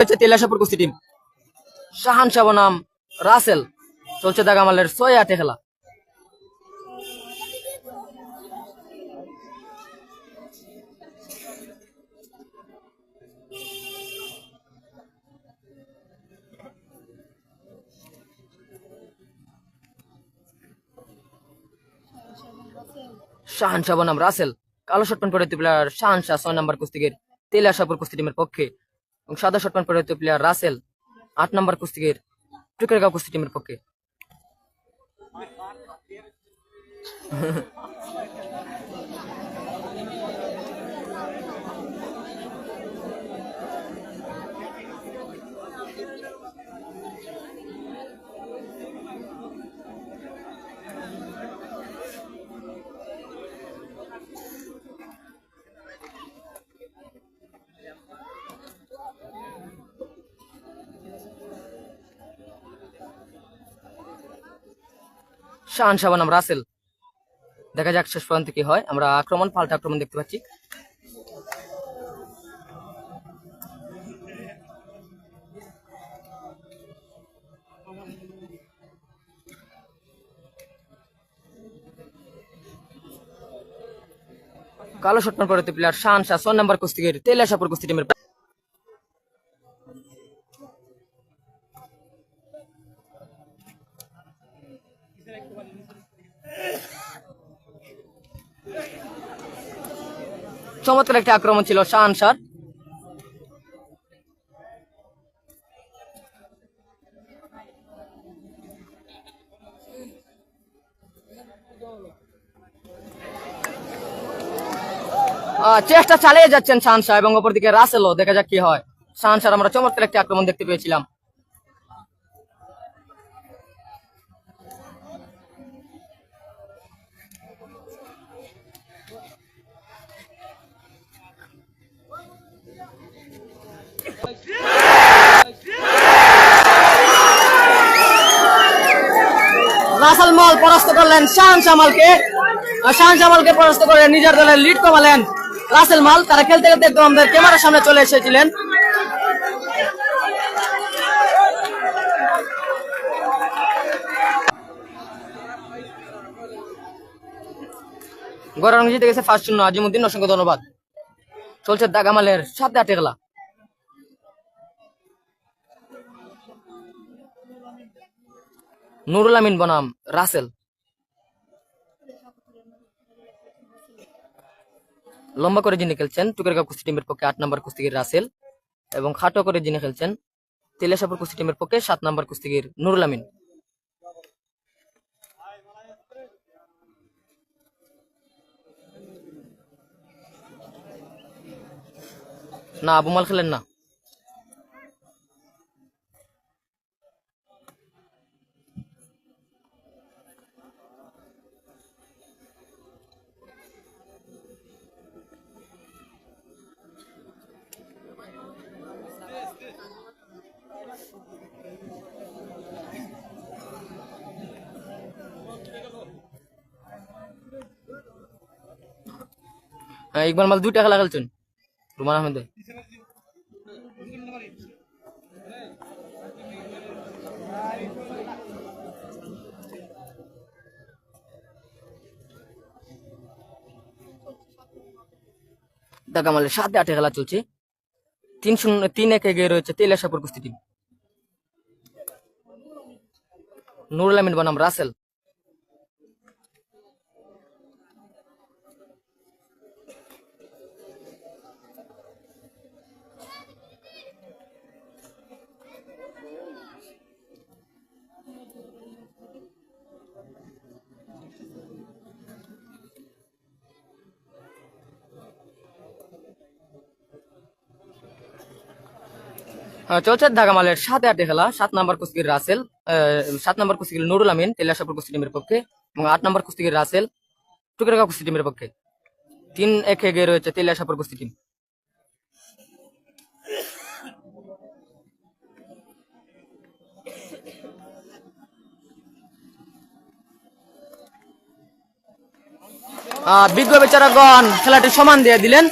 হচ্ছে তেলাশাপুর কুস্তি টিম শাহান শাহ বনাম রাসেল। চলছে দাগামালের ছয় আটে খেলা। শাহান শাহ বনাম রাসেল। কালো শট প্যান্ট পরে প্লেয়ার শাহান শাহ ছয় নম্বর কুস্তিগের তেলাশাপুর কুস্তি টিমের পক্ষে। এবং সাদা শর্ট প্যান্ট পরিহিত প্লেয়ার রাসেল আট নম্বর কুস্তিগের টুকেরগাঁও কুস্তি টিমের পক্ষে। শাহান শাহ বনাম রাসেল। দেখা যাক শেষ পর্যন্ত কি হয়। আমরা আক্রমণ, পাল্টা আক্রমণ দেখতে পাচ্ছি। কালো শটমান পরে প্লেয়ার শাহান শাহ ছয় নম্বর কুস্তিগের তেলাশাপুর কুস্তি টিমের চমৎকার একটা আক্রমণ ছিল শাহান চেষ্টা চালিয়ে যাচ্ছেন শাহান শাহ এবং অপরদিকে রাসেলও। দেখা যাক কি হয়। শাহান শাহ আমরা চমৎকার একটি আক্রমণ দেখতে পেয়েছিলাম। রাসেল মল পরাস্ত করলেন শাহান শামালকে শাহান শামালকে পরাস্ত করে নিজের দলের লিড কমালেন রাসেল মাল। তারা খেলতে খেলতে একদম আমাদের ক্যামেরার সামনে চলে এসেছিলেন। গৌরব জিতে গেছে ফার্স্ট শূন্য আজিমুদ্দিন অসংখ্য ধন্যবাদ। চলছে দাগামালের সাথে আটে খেলা নুরুল আমিন বনাম, রাসেল। লম্বা করে যিনি খেলছেন টুকেরগাঁও কুস্তি টিমের পক্ষে আট নম্বর কুস্তিগির রাসেল এবং খাটো করে যিনি খেলছেন তেলেশাপুর কুস্তি টিমের পক্ষে সাত নম্বর কুস্তিগির নুরুল আমিন। না, আবু মাল খেলেন না। ইকবাল মাল দুইটা খেলা খেলছেন, রুমান আহমেদ। দাগামালের সাথে আটে খেলা চলছে। তিন শূন্য, তিন এক এগিয়ে রয়েছে তেলাশাপুর কুস্তি টিম নুরুল আমিন বনাম রাসেল। চলছে ধাগামালের সাথে আটে খেলা, সাত নম্বর কুস্তিগির রাসেল সাত নম্বর কুস্তিগির নুরুল আমিন তেলাশাপুর কুস্তি টিমের পক্ষে, এবং আট নম্বর কুস্তিগির রাসেল, টুকরাগাঁও কুস্তি টিমের পক্ষে। তিন এক এগিয়ে রয়েছে তেলাশাপুর কুস্তি টিম। বিজ্ঞ বেচারাগণ খেলাটি সমান দিয়ে দিলেন।